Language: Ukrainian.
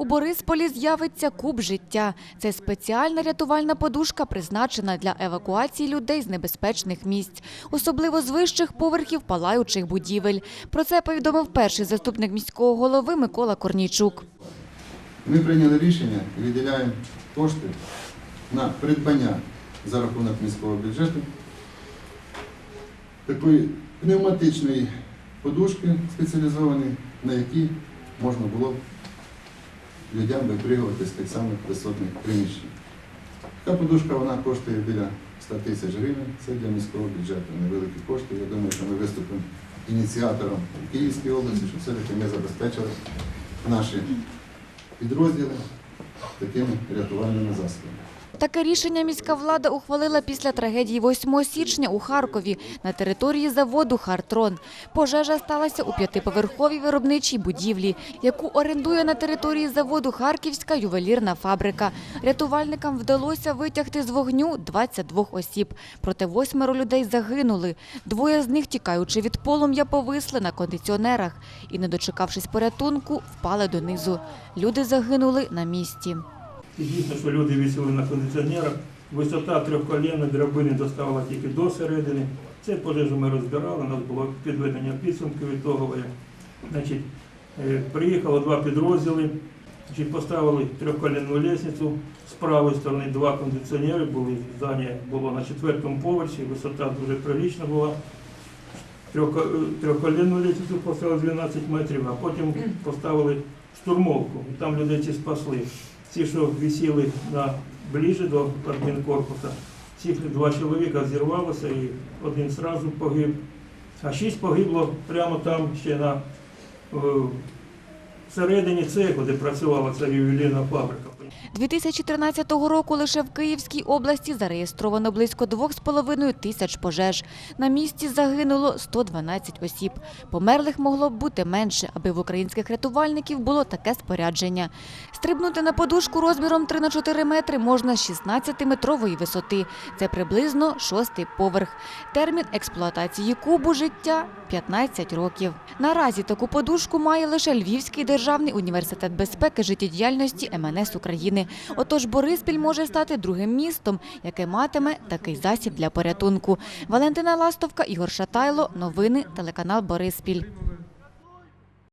У Борисполі з'явиться куб життя. Це спеціальна рятувальна подушка, призначена для евакуації людей з небезпечних місць, особливо з вищих поверхів палаючих будівель. Про це повідомив перший заступник міського голови Микола Корнійчук. Ми прийняли рішення і виділяємо кошти на придбання за рахунок міського бюджету такої пневматичної подушки спеціалізованої, на якій можна було людям випригувати з тих самих висотних приміщень. Така подушка вона коштує біля 100 тисяч гривень. Це для міського бюджету невеликі кошти. Я думаю, що ми виступимо ініціатором в Київській області, щоб все-таки ми забезпечили наші підрозділи такими рятувальними засобами. Таке рішення міська влада ухвалила після трагедії 8 січня у Харкові на території заводу «Хартрон». Пожежа сталася у п'ятиповерховій виробничій будівлі, яку орендує на території заводу Харківська ювелірна фабрика. Рятувальникам вдалося витягти з вогню 22 осіб. Проте восьмеро людей загинули. Двоє з них, тікаючи від полум'я, повисли на кондиціонерах і, не дочекавшись порятунку, впали донизу. Люди загинули на місці. І дійсно, що люди висіли на кондиціонерах. Висота трьохколінної драбини доставала тільки до середини. Це пожежу ми розбирали, у нас було підведення підсумків ітогової. Значить, е, приїхало два підрозділи, значить, поставили трьохколінну лісницю. З правої сторони два кондиціонери були, здання було на четвертому поверсі, висота дуже прилічна була. Е, Трьохколінну лісницю поставили 12 метрів, а потім поставили штурмовку. І там людей ці спасли. Ті, що висіли на ближче до адмінкорпуса, ці два чоловіка зірвалося і один зразу погиб. А шість погибло прямо там ще на е, всередині цеху, де працювала ця ювелірна фабрика. 2013 року лише в Київській області зареєстровано близько 2,5 тисяч пожеж. На місці загинуло 112 осіб. Померлих могло б бути менше, аби в українських рятувальників було таке спорядження. Стрибнути на подушку розміром 3 на 4 метри можна з 16-метрової висоти. Це приблизно шостий поверх. Термін експлуатації кубу життя 15 років. Наразі таку подушку має лише Львівський державний університет безпеки життєдіяльності МНС України. Отож, Бориспіль може стати другим містом, яке матиме такий засіб для порятунку. Валентина Ластовка, Ігор Шатайло. Новини телеканал Бориспіль.